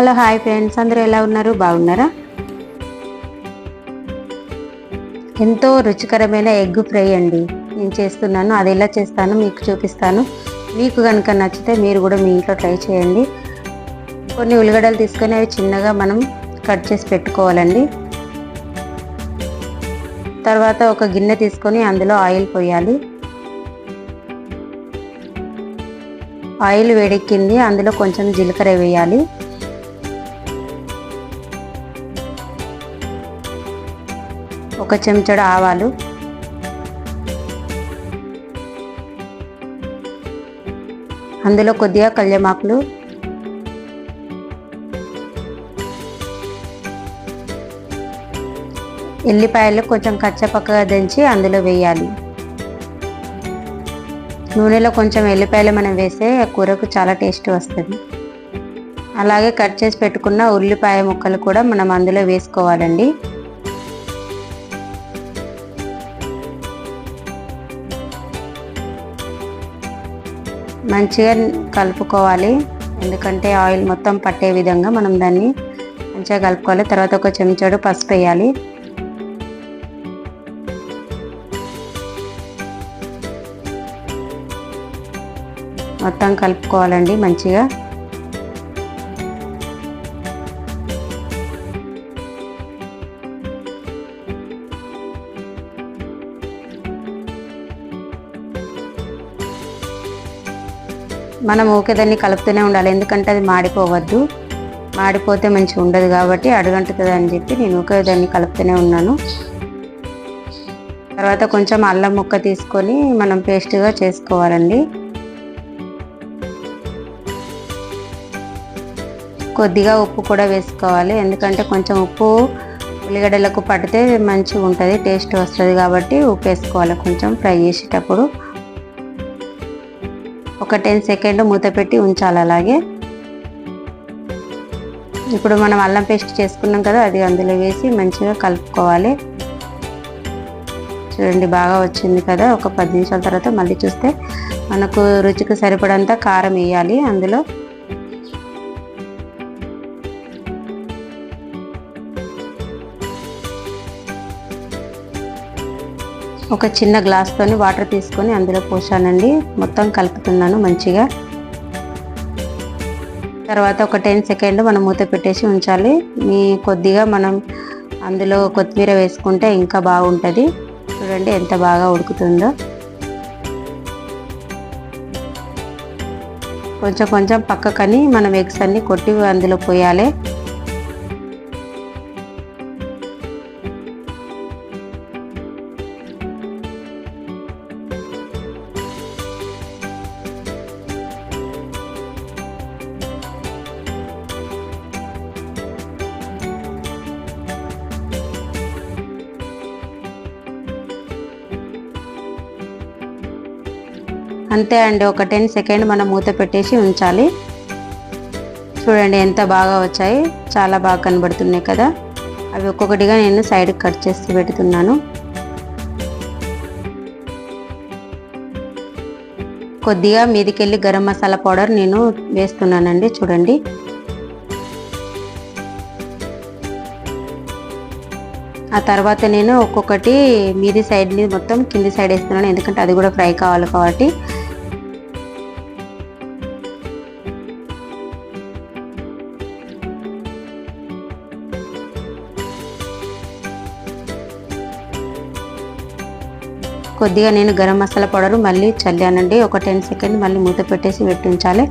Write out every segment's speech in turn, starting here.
Hello hi friends. అందరూ ఎలా ఉన్నారు? బాగున్నారా? ఎంతో రుచికరమైన ఎగ్ ఫ్రై అండి. నేను చేస్తున్నాను. అది ఎలా చేస్తాను మీకు చూపిస్తాను. మీకు కనుక నచ్చితే మీరు కూడా మీ ఇంట్లో ట్రై చేయండి. కొన్ని ఉల్లిగడ్డలు తీసుకొని అవి చిన్నగా మనం కట్ చేసి పెట్టుకోవాలండి. తర్వాత ఒక గిన్నె తీసుకొని అందులో ఆయిల్ పోయాలి. ఆయిల్ వేడెక్కింది. అందులో కొంచెం జీలకర్ర వేయాలి. ఒక చెంచాడు ఆవాలు. అందులో కొద్దిగా కళ్యమాకులు. ఎల్లిపాయలు కొంచెం కచ్చపక్కగా దంచి అందులో వేయాలి. నూనెలో కొంచెం ఎల్లిపాయలు మనం వేస్తే కూరకు చాలా టేస్ట్ వస్తుంది. అలాగే కట్ చేసి పెట్టుకున్న ఉల్లిపాయ ముక్కలు కూడా మనం అందులో వేసుకోవాలండి. మంచిగా కలుపుకోవాలి. ఎందుకంటే ఆయిల్ మొత్తం పట్టే విధంగా మనం దాన్ని మంచిగా కలుపుకోవాలి. తర్వాత ఒక చెంచాడు పసుపు వేయాలి. మొత్తం కలుపుకోవాలండి మంచిగా. మనం ఊకే దాన్ని కలుపుతూనే ఉండాలి. ఎందుకంటే అది మాడిపోవద్దు. మాడిపోతే మంచిగా ఉండదు కాబట్టి అడుగంటుతుంది అని చెప్పి నేను ఊకే దాన్ని కలుపుతూనే ఉన్నాను. తర్వాత కొంచెం అల్లం ముక్క తీసుకొని మనం పేస్ట్గా చేసుకోవాలండి. కొద్దిగా ఉప్పు కూడా వేసుకోవాలి. ఎందుకంటే కొంచెం ఉప్పు ఉల్లిగడ్డలకు పడితే మంచిగా ఉంటుంది టేస్ట్ వస్తుంది కాబట్టి ఉప్పు వేసుకోవాలి. కొంచెం ఫ్రై చేసేటప్పుడు ఒక టెన్ సెకండ్ మూత పెట్టి ఉంచాలి అలాగే. ఇప్పుడు మనం అల్లం పేస్ట్ చేసుకున్నాం కదా అది అందులో వేసి మంచిగా కలుపుకోవాలి. చూడండి బాగా వచ్చింది కదా ఒక పది నిమిషాల తర్వాత మళ్ళీ చూస్తే మనకు రుచికి సరిపడంత కారం వేయాలి అందులో. ఒక చిన్న గ్లాస్తోని వాటర్ తీసుకొని అందులో పోసానండి. మొత్తం కలుపుతున్నాను మంచిగా. తర్వాత ఒక టెన్ సెకండ్ మనం మూత పెట్టేసి ఉంచాలి. మీ కొద్దిగా మనం అందులో కొత్తిమీర వేసుకుంటే ఇంకా బాగుంటుంది. చూడండి ఎంత బాగా ఉడుకుతుందో. కొంచెం కొంచెం పక్కకని మనం ఎగ్స్ అన్ని కొట్టి అందులో పోయాలి. అంతే అండి ఒక టెన్ సెకండ్ మనం మూత పెట్టేసి ఉంచాలి. చూడండి ఎంత బాగా వచ్చాయి చాలా బాగా కనబడుతున్నాయి కదా. అవి ఒక్కొక్కటిగా నేను సైడ్ కట్ చేసి పెడుతున్నాను. కొద్దిగా మీదికెళ్ళి గరం మసాలా పౌడర్ నేను వేస్తున్నానండి చూడండి. ఆ తర్వాత నేను ఒక్కొక్కటి మీది సైడ్ని మొత్తం కింది సైడ్ వేస్తున్నాను ఎందుకంటే అది కూడా ఫ్రై కావాలి కాబట్టి. కొద్దిగా నేను గరం మసాలా పౌడర్ మళ్ళీ చల్లానండి ఒక టెన్ సెకండ్ మళ్ళీ మూత పెట్టేసి పెట్టించాలి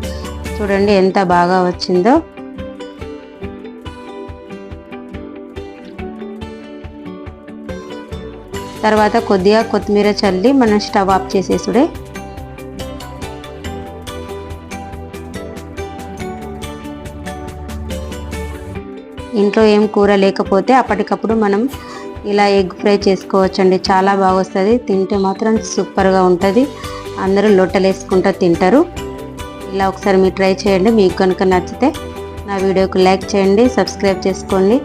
చూడండి ఎంత బాగా వచ్చిందో. తర్వాత కొద్దిగా కొత్తిమీర చల్లి మనం స్టవ్ ఆఫ్ చేసేసుడే. ఇంట్లో ఏం కూర లేకపోతే అప్పటికప్పుడు మనం ఇలా ఎగ్ ఫ్రై చేసుకోవచ్చండి. చాలా బాగా వస్తుంది తింటే మాత్రం సూపర్గా ఉంటుంది. అందరూ లొట్టలేసుకుంటూ తింటారు. ఇలా ఒకసారి మీరు ట్రై చేయండి. మీకు కనుక నచ్చితే నా వీడియోకి లైక్ చేయండి సబ్స్క్రైబ్ చేసుకోండి.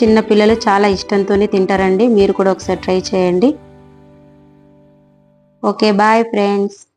చిన్న పిల్లలు చాలా ఇష్టంతోనే తింటారండి. మీరు కూడా ఒకసారి ట్రై చేయండి. Okay bye friends.